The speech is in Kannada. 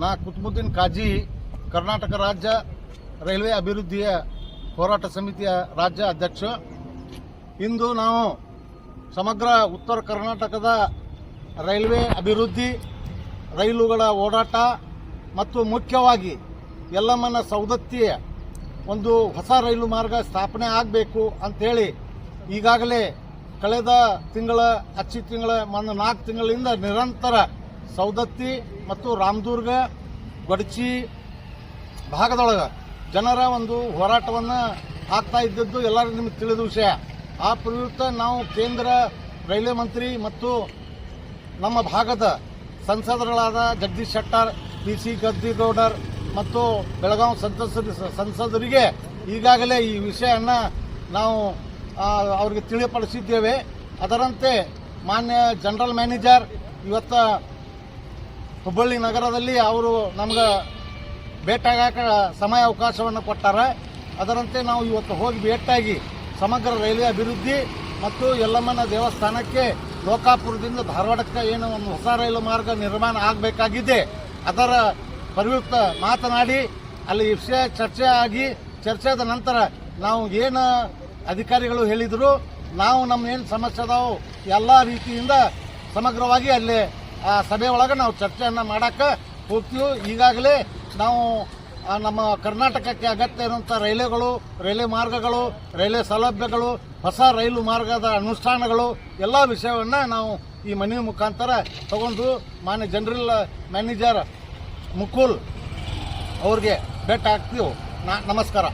ನಾ ಕುತುಬುದ್ದೀನ್ ಕಾಜಿ, ಕರ್ನಾಟಕ ರಾಜ್ಯ ರೈಲ್ವೆ ಅಭಿವೃದ್ಧಿಯ ಹೋರಾಟ ಸಮಿತಿಯ ರಾಜ್ಯ ಅಧ್ಯಕ್ಷ. ಇಂದು ನಾವು ಸಮಗ್ರ ಉತ್ತರ ಕರ್ನಾಟಕದ ರೈಲ್ವೆ ಅಭಿವೃದ್ಧಿ, ರೈಲುಗಳ ಓಡಾಟ ಮತ್ತು ಮುಖ್ಯವಾಗಿ ಯಲ್ಲಮ್ಮನ ಸೌದತ್ತಿಯ ಒಂದು ಹೊಸ ರೈಲು ಮಾರ್ಗ ಸ್ಥಾಪನೆ ಆಗಬೇಕು ಅಂತೇಳಿ ಈಗಾಗಲೇ ಕಳೆದ ತಿಂಗಳ ಹಚ್ಚಿ ತಿಂಗಳ ಒಂದು ನಾಲ್ಕು ತಿಂಗಳಿಂದ ನಿರಂತರ ಸೌದತ್ತಿ ಮತ್ತು ರಾಮದುರ್ಗ, ಗೊಡಚಿ ಭಾಗದೊಳಗೆ ಜನರ ಒಂದು ಹೋರಾಟವನ್ನು ಆಗ್ತಾ ಇದ್ದದ್ದು ಎಲ್ಲರಿಗೂ ನಿಮಗೆ ತಿಳಿದ ವಿಷಯ. ಆ ಪ್ರಯುಕ್ತ ನಾವು ಕೇಂದ್ರ ರೈಲ್ವೆ ಮಂತ್ರಿ ಮತ್ತು ನಮ್ಮ ಭಾಗದ ಸಂಸದರುಗಳಾದ ಜಗದೀಶ್ ಶೆಟ್ಟರ್ ಪಿ ಸಿ ಗದ್ದಿಗೌಡರ್ ಮತ್ತು ಬೆಳಗಾವಿ ಸಂಸದ ಸಂಸದರಿಗೆ ಈಗಾಗಲೇ ಈ ವಿಷಯವನ್ನು ನಾವು ಅವರಿಗೆ ತಿಳಿಯಪಡಿಸಿದ್ದೇವೆ ಅದರಂತೆ ಮಾನ್ಯ ಜನರಲ್ ಮ್ಯಾನೇಜರ್ ಇವತ್ತ ಹುಬ್ಬಳ್ಳಿ ನಗರದಲ್ಲಿ ಅವರು ನಮ್ಗೆ ಭೇಟಿಯಾಗಕ ಸಮಯ ಅವಕಾಶವನ್ನು ಕೊಟ್ಟಾರೆ. ಅದರಂತೆ ನಾವು ಇವತ್ತು ಹೋಗಿ ಭೇಟಿಯಾಗಿ ಸಮಗ್ರ ರೈಲ್ವೆ ಅಭಿವೃದ್ಧಿ ಮತ್ತು ಯಲ್ಲಮ್ಮನ ದೇವಸ್ಥಾನಕ್ಕೆ ಲೋಕಾಪುರದಿಂದ ಧಾರವಾಡಕ್ಕೆ ಏನು ಒಂದು ಹೊಸ ರೈಲು ಮಾರ್ಗ ನಿರ್ಮಾಣ ಆಗಬೇಕಾಗಿದೆ. ಅದರ ಪ್ರಯುಕ್ತ ಮಾತನಾಡಿ, ಅಲ್ಲಿ ವಿಷಯ ಚರ್ಚೆ ಆಗಿ, ಚರ್ಚೆಯಾದ ನಂತರ ನಾವು ಏನು ಅಧಿಕಾರಿಗಳು ಹೇಳಿದರು, ನಾವು ನಮ್ಮ ಏನು ಸಮಸ್ಯೆ ಅದಾವು, ಎಲ್ಲ ರೀತಿಯಿಂದ ಸಮಗ್ರವಾಗಿ ಅಲ್ಲಿ ಆ ಸಭೆ ಒಳಗೆ ನಾವು ಚರ್ಚೆಯನ್ನು ಮಾಡೋಕ್ಕೆ ಹೋಗ್ತೀವಿ. ಈಗಾಗಲೇ ನಾವು ನಮ್ಮ ಕರ್ನಾಟಕಕ್ಕೆ ಅಗತ್ಯ ಇರುವಂಥ ರೈಲ್ವೆಗಳು ರೈಲ್ವೆ ಮಾರ್ಗಗಳು, ರೈಲ್ವೆ ಸೌಲಭ್ಯಗಳು, ಹೊಸ ರೈಲು ಮಾರ್ಗದ ಅನುಷ್ಠಾನಗಳು, ಎಲ್ಲ ವಿಷಯವನ್ನು ನಾವು ಈ ಮನೆಯ ಮುಖಾಂತರ ತಗೊಂಡು ಮಾನ್ಯ ಜನರಲ್ ಮ್ಯಾನೇಜರ್ ಮುಕುಲ್ ಅವ್ರಿಗೆ ಭೇಟಿ ಆಗ್ತೀವಿ. ನಮಸ್ಕಾರ.